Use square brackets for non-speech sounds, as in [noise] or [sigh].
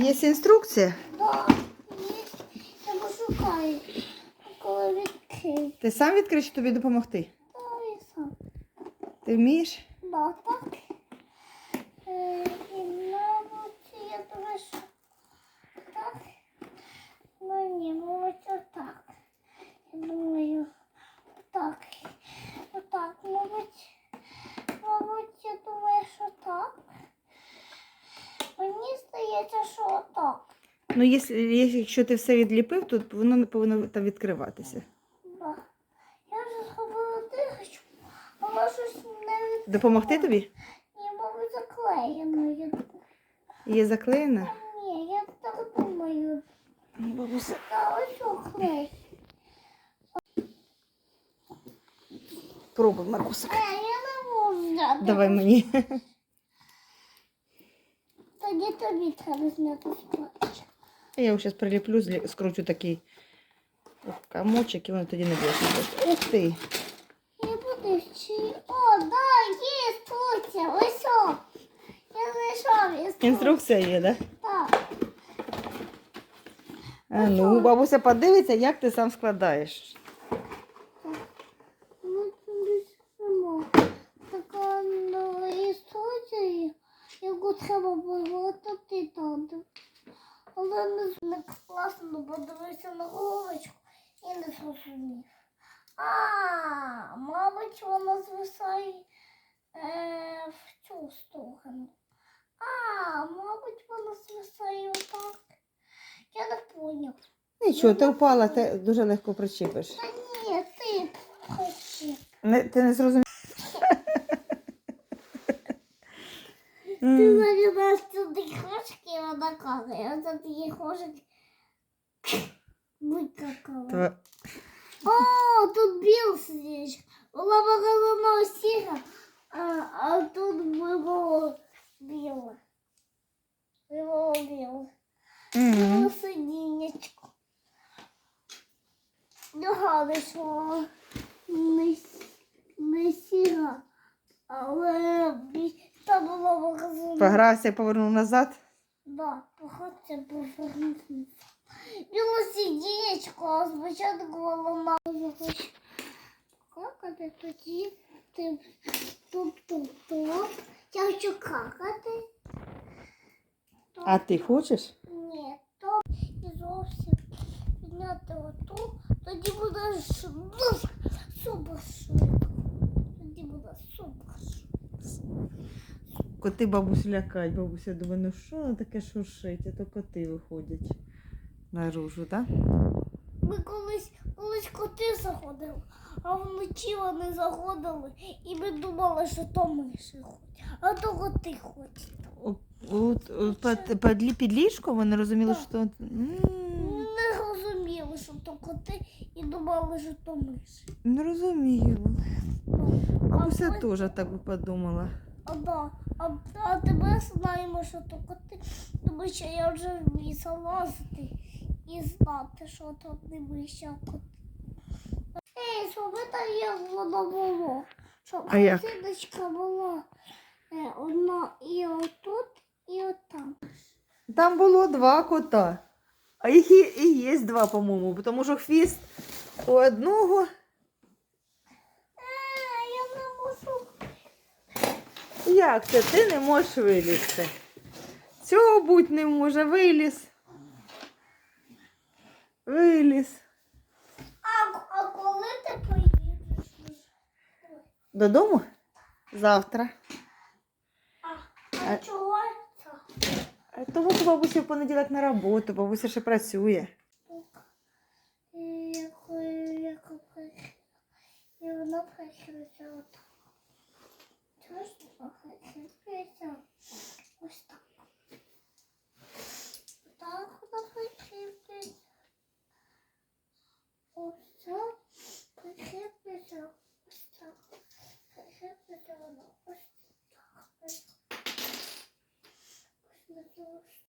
Є інструкція. Да, є. Я пошукаю. Коли відкрию. Ти сам відкриєш чи тобі допомогти? Да, я сам. Ти вмієш? Да, так. Е, і, мабуть, я думаю, що так. Ну, ні, мабуть, отак. Я думаю, отак. Отак, мабуть. Мабуть, я думаю, що так. Мені здається, що отак. Ну, якщо, якщо ти все відліпив, то воно не повинно там відкриватися. Да. Я вже зробила дихочку, але щось не від... Допомогти тобі? Ні, мабуть, заклеєно. Є заклеєна? Ні, я так думаю. Бабуся. Та ось оклей. Пробуй, Маркусик. Е, я не можу взяти. Давай мені. [laughs] Тоді тобі треба зняти скотч. Я його зараз приліплю, злі- скручу такий комочок, і воно тоді не буде. Ух ти. Я буду чи... О, да, є інструкція. Ось о. Я знайшов інструкцію. Інструкція є. Да? Так. А, ну, бабуся подивиться, як ти сам складаєш. Така інструкція, яку треба виготовити там. Але не, з- не класно подивився на головочку і не зрозумів. А, мабуть, вона звисає е, в цю сторону. А, мабуть, вона звисає отак. Я не поняв. Нічого, ти впала, ти дуже легко причепиш. Та ні, ти хочеш. Не, ти не зрозумів. Ти М, завела сюди кошки, і вона каже, за її кошик О, тут біл сидиш. Була показана сіра, а, а тут біле. Було біле. Мгм. Було сидінечко. Нагадую, що не, не сіра, але там було показано. Погрався, повернув назад. Да, походьте повернутися. Біло сидінечко, а спочатку вона захоче какати, тоді ти туп-туп-туп. Я хочу какати. А ти хочеш? Ні, то зовсім підняти оту, тоді буде ш- ну, супер швидко. Тоді буде супер швидко. Коти бабусю лякають. Бабуся думає, ну що воно таке шуршить, а то коти виходять наружу, так? Ми колись, колись коти заходили, а вночі вони заходили і ми думали, що то миші ходять, а то коти ходять. О, от- от під, під, під ліжком вони розуміли, що... то- М, Не розуміли, що то коти і думали, що то миші. Не розуміло. Бабуся потім- теж так би подумала. А, да, а, а тепер знаємо, що то коти, тому що я вже вмію залазити і знати, що там не миші, а коти. Ей, так, як воно було. Щоб А була е, одна і отут, і отам. Там було два кота. А їх і, і є два, по-моєму, тому що хвіст у одного. Е, я не можу. Як це? Ти не можеш вилізти. Цього будь не може, виліз. Виліз. А, а коли ти поїдеш? Додому? Завтра. А, А- а чого це? Тому що бабуся в понеділок на роботу, бабуся ще працює. І вона прийшла отак. 我喜欢吃最